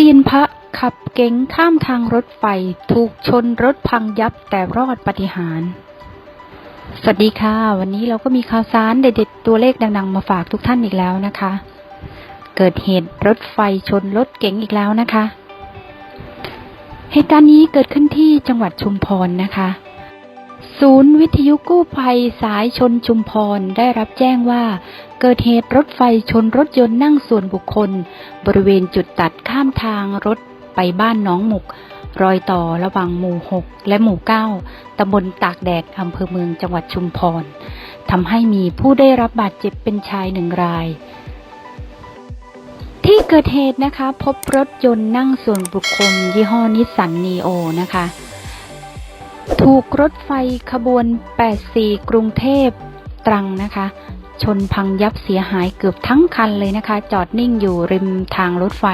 ซียนพระขับเก๋งข้ามทางรถไฟถูกชนรถพังยับแต่รอดปฏิหาร สวัสดีค่ะ วันนี้เราก็มีข่าวสารเด็ดๆตัวเลขดังๆ มาฝากทุกท่านอีกแล้วนะคะ เกิดเหตุรถไฟชนรถเก๋งอีกแล้วนะคะ เหตุการณ์นี้เกิดขึ้นที่จังหวัดชุมพรนะคะ ศูนย์วิทยุกู้ภัยสายชนชุมพรได้รับแจ้งว่า เกิดเหตุรถไฟชนรถยนต์นั่งส่วนบุคคล บริเวณจุดตัดข้ามทางรถไปบ้านน้องหมุก รอยต่อระหว่างหมู่ 6 และหมู่ 9 ตำบลตากแดดอำเภอเมืองจังหวัดชุมพรทำให้มีผู้ได้รับบาดเจ็บเป็นชายหนึ่งรายที่เกิดเหตุนะคะ พบรถยนต์นั่งส่วนบุคคลยี่ห้อนิสสันนีโอนะคะ ถูกรถไฟขบวน 84 กรุงเทพตรังนะคะ ชนพังยับเสียหายเกือบทั้งคันเลยนะคะ จอดนิ่งอยู่ริมทางรถไฟ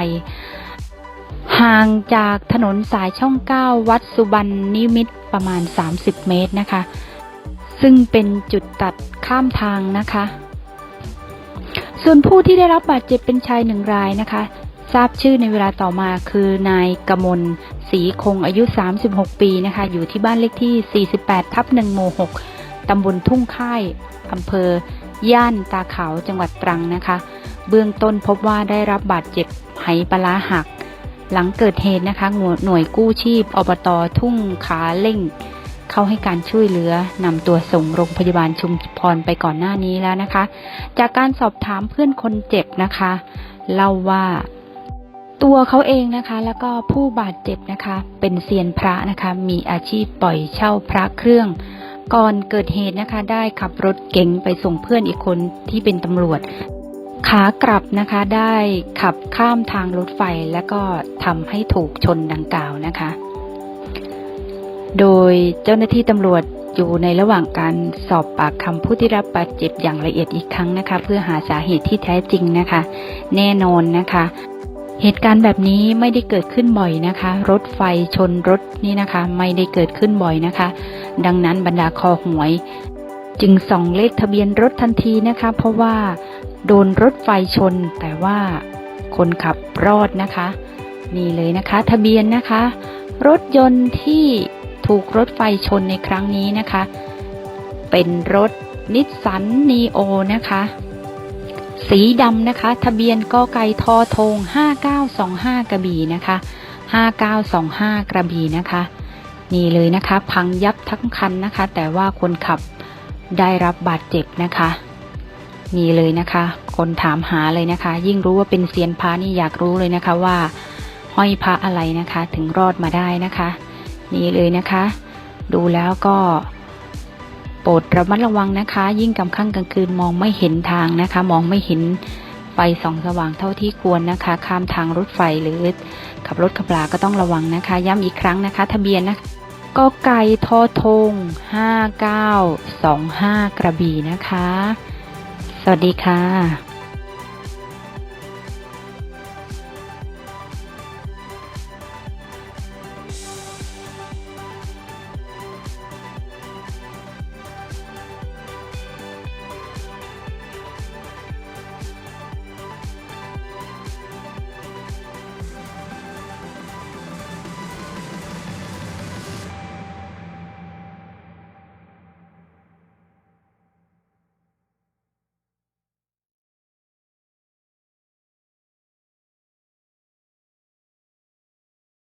ห่างจากถนนสายช่อง 9 วัดสุบรรณนิมิตประมาณ 30 เมตรนะคะ ซึ่งเป็นจุดตัดข้ามทางนะคะ ส่วนผู้ที่ได้รับบาดเจ็บเป็นชายหนึ่งรายนะคะ ทราบชื่อในเวลาต่อมาคือนายกมลศรีคงอายุ 36 ปีนะคะ อยู่ที่บ้านเลขที่ 48 ทับ1หมู่ 6 ตำบลทุ่งค่ายอำเภอย่านตาขาวจังหวัดตรังนะคะ เบื้องต้นพบว่าได้รับบาดเจ็บไหปลาหัก หลังเกิดเหตุนะคะหน่วยกู้ชีพอบตทุ่งขาเล่ง เข้าให้การช่วยเหลือนำตัวส่งโรงพยาบาลชุมพรไปก่อนหน้านี้แล้วนะคะ จากการสอบถามเพื่อนคนเจ็บนะคะ เล่าว่า ตัวเขาเองนะคะ แล้วก็ผู้บาดเจ็บนะคะ เป็นเซียนพระนะคะ มีอาชีพปล่อยเช่าพระเครื่อง ก่อนเกิดเหตุนะคะ ได้ขับรถเก๋งไปส่งเพื่อนอีกคนที่เป็นตำรวจขากลับนะคะได้ขับข้ามทางรถไฟแล้วก็ทำให้ถูกชนดังกล่าวนะคะ โดยเจ้าหน้าที่ตำรวจอยู่ในระหว่างการสอบปากคำผู้ที่รับบาดเจ็บอย่างละเอียดอีกครั้งนะคะ เพื่อหาสาเหตุที่แท้จริงนะคะ แน่นอนนะคะ เหตุการณ์แบบนี้ไม่ได้เกิดขึ้นบ่อยนะคะ รถไฟชนรถนี่นะคะ ไม่ได้เกิดขึ้นบ่อยนะคะ ดังนั้นบรรดาคอหวย จึงส่องเลขทะเบียนรถทันทีนะคะ เพราะว่าโดนรถไฟชน แต่ว่าคนขับรอดนะคะ นี่เลยนะคะ ทะเบียนนะคะ รถยนต์ที่ถูกรถไฟชนในครั้งนี้นะคะ เป็นรถนิสสันนีโอนะคะ สีดำนะคะ ทะเบียนกอไก่ทอทง 5925 กระบี่นะคะ 5925 กระบี่นะคะ นี่เลยนะคะ พังยับทั้งคันนะคะ แต่ว่าคนขับได้รับบาดเจ็บนะคะนี่เลยนะคะ คนถามหาเลยนะคะ ยิ่งรู้ว่าเป็นเซียนพระนี่อยากรู้เลยนะคะว่า ห้อยพระอะไรนะคะ ถึงรอดมาได้นะคะ นี่เลยนะคะ ดูแล้วก็ โปรดระมัดระวังนะคะ ยิ่งกลางค่ำกลางคืนมองไม่เห็นทางนะคะ มองไม่เห็นไฟส่องสว่างเท่าที่ควรนะคะ ข้ามทางรถไฟหรือขับรถขับลาก็ต้องระวังนะคะ ย้ำอีกครั้งนะคะ ทะเบียนนะก็ไก่ทอทง 5925 กระบี่นะคะ สวัสดีค่ะ